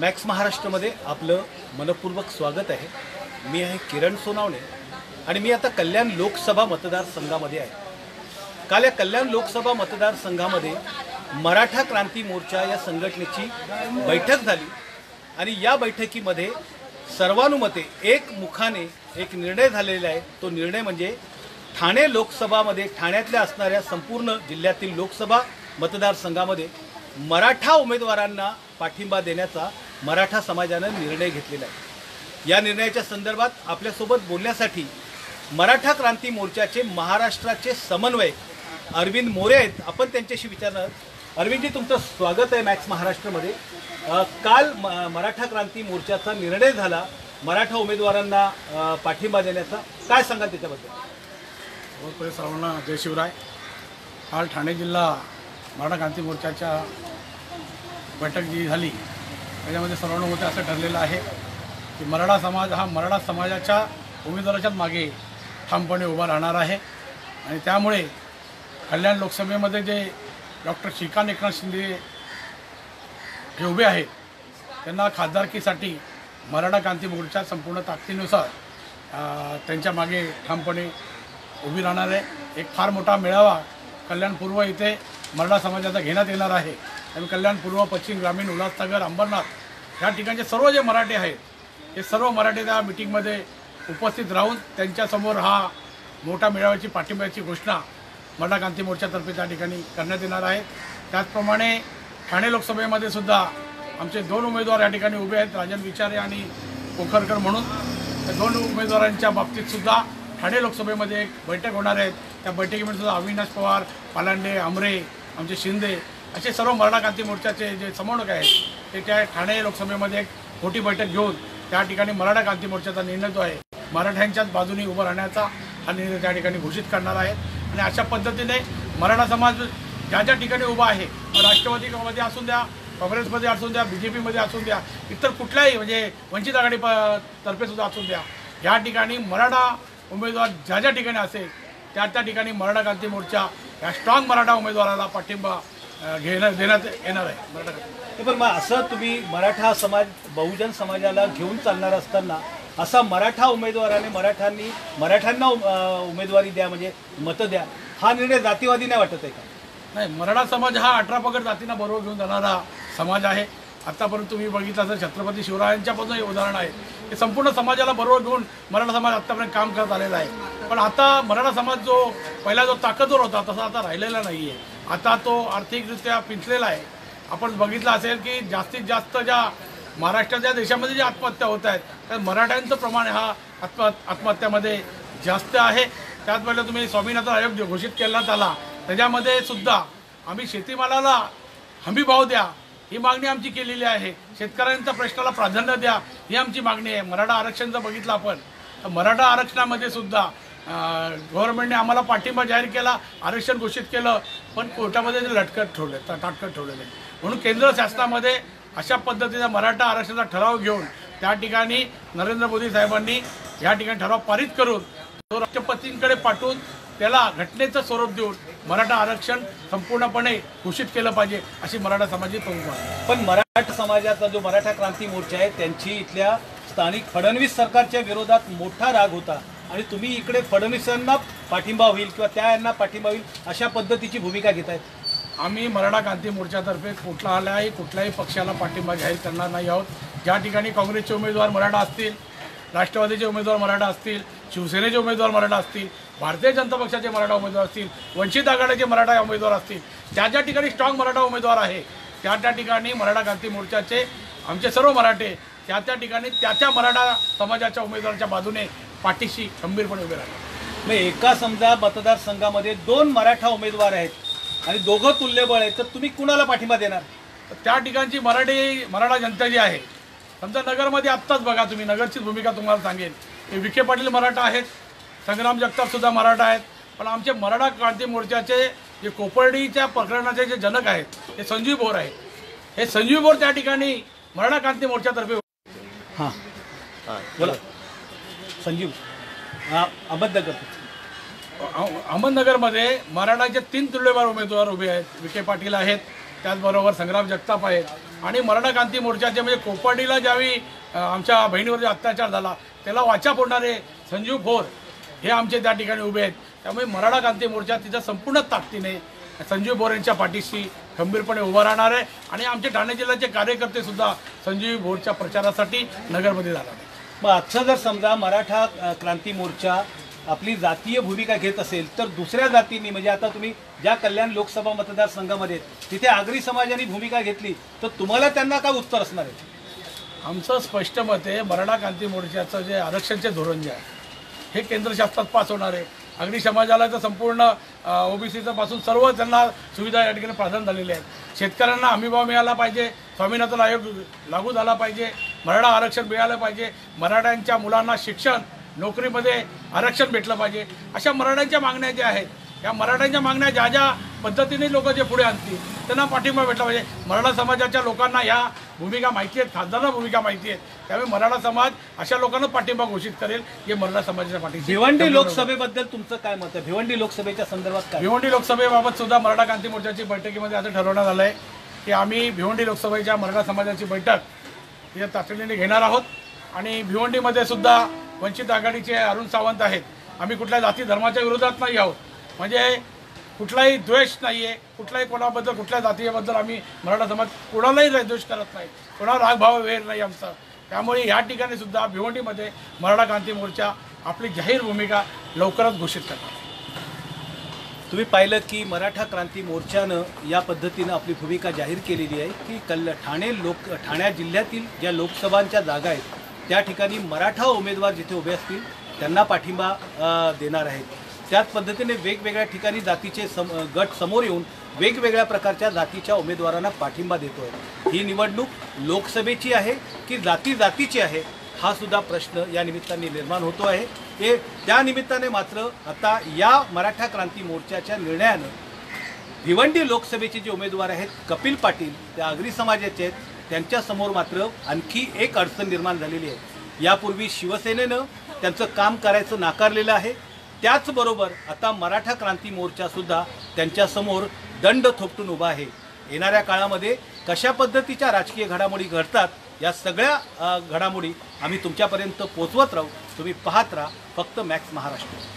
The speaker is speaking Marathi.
मॅक्स महाराष्ट्रामध्ये आपलं मनपूर्वक स्वागत आहे. मी आहे किरण सोनावणे आणि मी आता कल्याण लोकसभा मतदारसंघामध्ये आहे. काल या कल्याण लोकसभा मतदारसंघामध्ये मराठा क्रांती मोर्चा या संघटनेची बैठक झाली आणि या बैठकीमध्ये सर्वानुमते एक मुखाने एक निर्णय झालेला आहे. तो निर्णय म्हणजे ठाणे लोकसभामध्ये ठाण्यातल्या असणाऱ्या संपूर्ण जिल्ह्यातील लोकसभा मतदारसंघामध्ये मराठा उमेदवारांना पाठिंबा देण्याचा मराठा समाजानं निर्णय घेतलेला आहे. या निर्णयाच्या संदर्भात आपल्यासोबत बोलण्यासाठी मराठा क्रांती मोर्चाचे महाराष्ट्राचे समन्वयक अरविंद मोरे आहेत. आपण त्यांच्याशी विचारणार अरविंदजी तुमचं स्वागत आहे मॅक्स महाराष्ट्रामध्ये. काल म- मराठा क्रांती मोर्चाचा निर्णय झाला. मराठा उमेदवारांना पाठिंबा देण्याचा. काय सांगाल त्याच्याबद्दल? हो, बहुत सर्वांना जय शिवराय. काल ठाणे जिल्हा मराठा क्रांती मोर्चाच्या बैठक जी झाली त्याच्यामध्ये सर्वांना होते असं ठरलेलं आहे की मराठा समाज हा मराठा समाजाच्या उमेदवाराच्याच मागे ठामपणे उभा राहणार आहे. आणि त्यामुळे कल्याण लोकसभेमध्ये जे डॉक्टर श्रीकांत एकनाथ शिंदे हे उभे आहेत त्यांना खासदारकीसाठी मराठा क्रांती मोर्चा संपूर्ण ताकदीनुसार त्यांच्या मागे ठामपणे उभी राहणार आहे. एक फार मोठा मेळावा कल्याणपूर्व इथे मराठा समाजाचा घेण्यात येणार आहे. आणि कल्याण पूर्व पश्चिम ग्रामीण उल्हासनगर अंबरनाथ या ठिकाणचे सर्व जे मराठे आहेत हे सर्व मराठे त्या मिटिंगमध्ये उपस्थित राहून त्यांच्यासमोर हा मोठा मेळाव्याची पाठिंब्याची घोषणा मराठा क्रांती मोर्चातर्फे त्या ठिकाणी करण्यात येणार आहे. त्याचप्रमाणे ठाणे लोकसभेमध्ये सुद्धा आमचे दोन उमेदवार या ठिकाणी उभे आहेत राजन विचारे आणि पोखरकर म्हणून. त्या दोन उमेदवारांच्या बाबतीत सुद्धा ठाणे लोकसभेमध्ये एक बैठक होणार आहे. त्या बैठकीमध्ये सुद्धा अविनाश पवार पालांडे आमरे आमचे शिंदे असे सर्व मराठा क्रांती मोर्चाचे जे समन्वयक आहेत ते त्या ठाणे लोकसभेमध्ये एक मोठी बैठक घेऊन त्या ठिकाणी मराठा क्रांती मोर्चाचा निर्णय जो आहे मराठ्यांच्याच बाजूने उभं राहण्याचा हा निर्णय त्या ठिकाणी घोषित करणार आहे आणि अशा पद्धतीने मराठा समाज ज्या ज्या ठिकाणी उभा आहे राष्ट्रवादीमध्ये असून द्या काँग्रेसमध्ये असून द्या बी जे पीमध्ये असून द्या इतर कुठल्याही म्हणजे वंचित आघाडी प- तर्फेसुद्धा असू असून द्या या ठिकाणी मराठा उमेदवार ज्या ज्या ठिकाणी असेल त्या त्या ठिकाणी मराठा क्रांती मोर्चा या स्ट्रॉंग मराठा उमेदवाराला पाठिंबा अ, घेणं देण्यात येणार आहे. मराठा ते पण मग असं तुम्ही मराठा समाज बहुजन समाजाला घेऊन चालणार असताना असा मराठा उमेदवाराने मराठ्यांनी मराठ्यांना उम- अं, उमेदवारी द्या म्हणजे मतं द्या. हा निर्णय जातीवादी नाही वाटत आहे का? नाही मराठा समाज हा अठरा पगड जातींना बरोबर घेऊन जाणारा समाज आहे. आतापर्यंत तुम्ही बघितलं तर छत्रपती शिवरायांच्यापासून हे उदाहरण आहे हे संपूर्ण समाजाला बरोबर घेऊन मराठा समाज आत्तापर्यंत काम करत आलेला आहे. पण आता मराठा समाज जो पहिला जो ताकदवर होता तसा आता राहिलेला नाही आहे आता तो आर्थिकरित्या पिंचलेला आहे. आपण बघितलं असेल की जास्तीत जास्त ज्या महाराष्ट्राच्या देशामध्ये ज्या आत्महत्या होत आहेत तर मराठ्यांचं प्रमाण हा आत्म आत्महत्यामध्ये जास्त आहे. त्याचवेळेला तुम्ही स्वामीनाथन आयोग जो घोषित करण्यात आला त्याच्यामध्ये सुद्धा आम्ही शेतीमालाला हमी भाव द्या ही मागणी आमची केलेली आहे. शेतकऱ्यांच्या प्रश्नाला प्राधान्य द्या ही आमची मागणी आहे. मराठा आरक्षण जर बघितलं आपण तर मराठा आरक्षणामध्ये सुद्धा गव्हर्नमेंटने आम्हाला पाठिंबा जाहीर केला आरक्षण घोषित केलं पण कोर्टामध्ये ते लटकत ठेवले ताटकत ठेवलेले म्हणून केंद्र शासनामध्ये अशा पद्धतीचा मराठा आरक्षणाचा ठराव घेऊन त्या ठिकाणी नरेंद्र मोदी साहेबांनी या ठिकाणी ठराव पारित करून तो राष्ट्रपतींकडे पाठवून त्याला घटनेचं स्वरूप देऊन मराठा आरक्षण संपूर्णपणे घोषित केलं पाहिजे अशी मराठा समाजाची प्रमुख आहे. पण मराठा समाजाचा जो मराठा क्रांती मोर्चा आहे त्यांची इथल्या स्थानिक फडणवीस सरकारच्या विरोधात मोठा राग होता आणि तुम्ही इकडे फडणवीसांना पाठिंबा होईल किंवा त्या यांना पाठिंबा होईल अशा पद्धतीची भूमिका घेत आहेत. आम्ही मराठा क्रांती मोर्चातर्फे कुठलाही कुठल्याही पक्षाला पाठिंबा जाहीर करणार नाही आहोत. ज्या ठिकाणी काँग्रेसचे उमेदवार मराठा असतील राष्ट्रवादीचे उमेदवार मराठा असतील शिवसेनेचे उमेदवार मराठा असतील भारतीय जनता पक्षाचे मराठा उमेदवार असतील वंचित आघाडीचे मराठा उमेदवार असतील ज्या ज्या ठिकाणी स्ट्रॉंग मराठा उमेदवार आहे त्या त्या ठिकाणी मराठा क्रांती मोर्चाचे आमचे सर्व मराठे त्या त्या ठिकाणी त्या त्या मराठा समाजाच्या उमेदवाराच्या बाजूने पाठीशी खंबीरपणे उभे राहतात मग एका समजा मतदारसंघामध्ये दोन मराठा उमेदवार आहेत आणि दोघं तुल्यबळ आहेत तर तुम्ही कुणाला पाठिंबा देणार? तर त्या ठिकाणची मराठी मराठा जनता जी आहे समजा नगरमध्ये आत्ताच बघा तुम्ही नगरची भूमिका तुम्हाला सांगेन. हे विखे पाटील मराठा आहेत संग्राम जगताप सुद्धा मराठा आहेत पण आमचे मराठा क्रांती मोर्चाचे जे कोपर्डीच्या प्रकरणाचे जे जनक आहेत ते संजीव बोर आहेत. हे संजीव बोर त्या ठिकाणी मराठा क्रांती मोर्चातर्फे हां. बोला. संजीव अहमदनगर. अबद्ध करतो अह- अहमदनगरमध्ये मराठाचे तीन तुल्यबार उमेदवार उभे आहेत. विखे पाटील आहेत त्याचबरोबर संग्राम जगताप आहेत. आणि मराठा क्रांती मोर्चाचे म्हणजे कोपर्डीला ज्यावेळी आमच्या बहिणीवर अत्याचार झाला त्याला वाचा फोडणारे संजीव भोर हे आमचे त्या ठिकाणी उभे आहेत. त्यामुळे मराठा क्रांती मोर्चा तिच्या संपूर्ण ताकदीने संजीव भोर यांच्या पाठीशी खंबीरपणे उभा राहणार आहे. आणि आमचे ठाणे जिल्ह्याचे कार्यकर्ते सुद्धा संजीव भोरच्या प्रचारासाठी नगरमध्ये जाणार आहेत. मग आजचा जर समजा मराठा क्रांती मोर्चा आपली जातीय भूमिका घेत असेल तर दुसऱ्या जातींनी म्हणजे आता तुम्ही ज्या कल्याण लोकसभा मतदारसंघामध्ये तिथे आगरी समाजाने भूमिका घेतली तर तुम्हाला त्यांना काय उत्तर असणार आहे? आमचं स्पष्ट मत आहे मराठा क्रांती मोर्चाचं जे आरक्षणचे धोरण जे आहे हे केंद्र शासनात पास होणार आहे. अगदी समाजाला तर संपूर्ण ओबीसीचं पासून सर्व त्यांना सुविधा या ठिकाणी प्रदान झालेल्या आहेत. शेतकऱ्यांना हमीभाव मिळाला पाहिजे स्वामीनाथन आयोग लागू झाला पाहिजे मराठा आरक्षण मिळालं पाहिजे. मराठ्यांच्या मुलांना शिक्षण नोकरीमध्ये आरक्षण भेटलं पाहिजे. अशा मराठ्यांच्या मागण्या ज्या आहेत या मराठ्यांच्या मागण्या ज्या ज्या पद्धतीने लोक जे पुढे आणतील त्यांना पाठिंबा भेटला पाहिजे. मराठा समाजाच्या लोकांना ह्या भूमिका माहिती आहेत खासदारांना भूमिका माहिती आहेत. त्यामुळे मराठा समाज अशा लोकांना पाठिंबा घोषित करेल हे मराठा समाजाच्या पाठीशी भिवंडी लोकसभेबद्दल तुमचं काय मत आहे? भिवंडी लोकसभेच्या संदर्भात काय? भिवंडी लोकसभेबाबत सुद्धा मराठा क्रांती मोर्चाची बैठकीमध्ये असं ठरवण्यात आलं आहे की आम्ही भिवंडी लोकसभेच्या मराठा समाजाची बैठक या तातडीने घेणार आहोत. आणि भिवंडीमध्ये सुद्धा वंचित आघाडीचे अरुण सावंत आहेत. आम्ही कुठल्या जाती धर्माच्या विरोधात नाही आहोत. म्हणजे कुठलाही द्वेष नाही आहे कुठल्याही कोणाबद्दल कुठल्या जातीबद्दल आम्ही मराठा समाज कोणालाही द्वेष करत नाही. कोणाला रागभाव वेळ नाही आमचा. त्यामुळे या ठिकाणी सुद्धा भिवंडीमध्ये मराठा क्रांती मोर्चा आपली जाहीर भूमिका लवकरच घोषित करणार. तुम्ही पाहिलं की मराठा क्रांती मोर्चानं या पद्धतीनं आपली भूमिका जाहीर केलेली आहे की कल ठाणे लोक ठाण्या जिल्ह्यातील ज्या लोकसभांच्या जागा आहेत त्या ठिकाणी मराठा उमेदवार जिथे उभे असतील त्यांना पाठिंबा देणार आहेत. त्याच पद्धतीने वेगवेगळ्या ठिकाणी जातीचे सम गट समोर येऊन वेगवेगळ्या प्रकारच्या जातीच्या उमेदवारांना पाठिंबा देतो आहे ही निवडणूक लोकसभेची आहे की जाती जातीची आहे हा सुद्धा प्रश्न या निमित्ताने निर्माण होतो आहे. हे त्या निमित्ताने मात्र आता या मराठा क्रांती मोर्चाच्या निर्णयानं भिवंडी लोकसभेचे जे उमेदवार आहेत कपिल पाटील त्या आगरी समाजाचे आहेत त्यांच्यासमोर मात्र आणखी एक अडचण निर्माण झालेली आहे. यापूर्वी शिवसेनेनं त्यांचं काम करायचं नाकारलेलं आहे. त्याचबरोबर आता मराठा क्रांती मोर्चासुद्धा त्यांच्यासमोर दंड थोपटून उभा आहे. येणाऱ्या काळामध्ये कशा पद्धतीच्या राजकीय घडामोडी घडतात या सगळ्या घडामोडी आम्ही तुमच्यापर्यंत पोचवत राहू. तुम्ही पाहत राहा. फक्त मॅक्स महाराष्ट्र.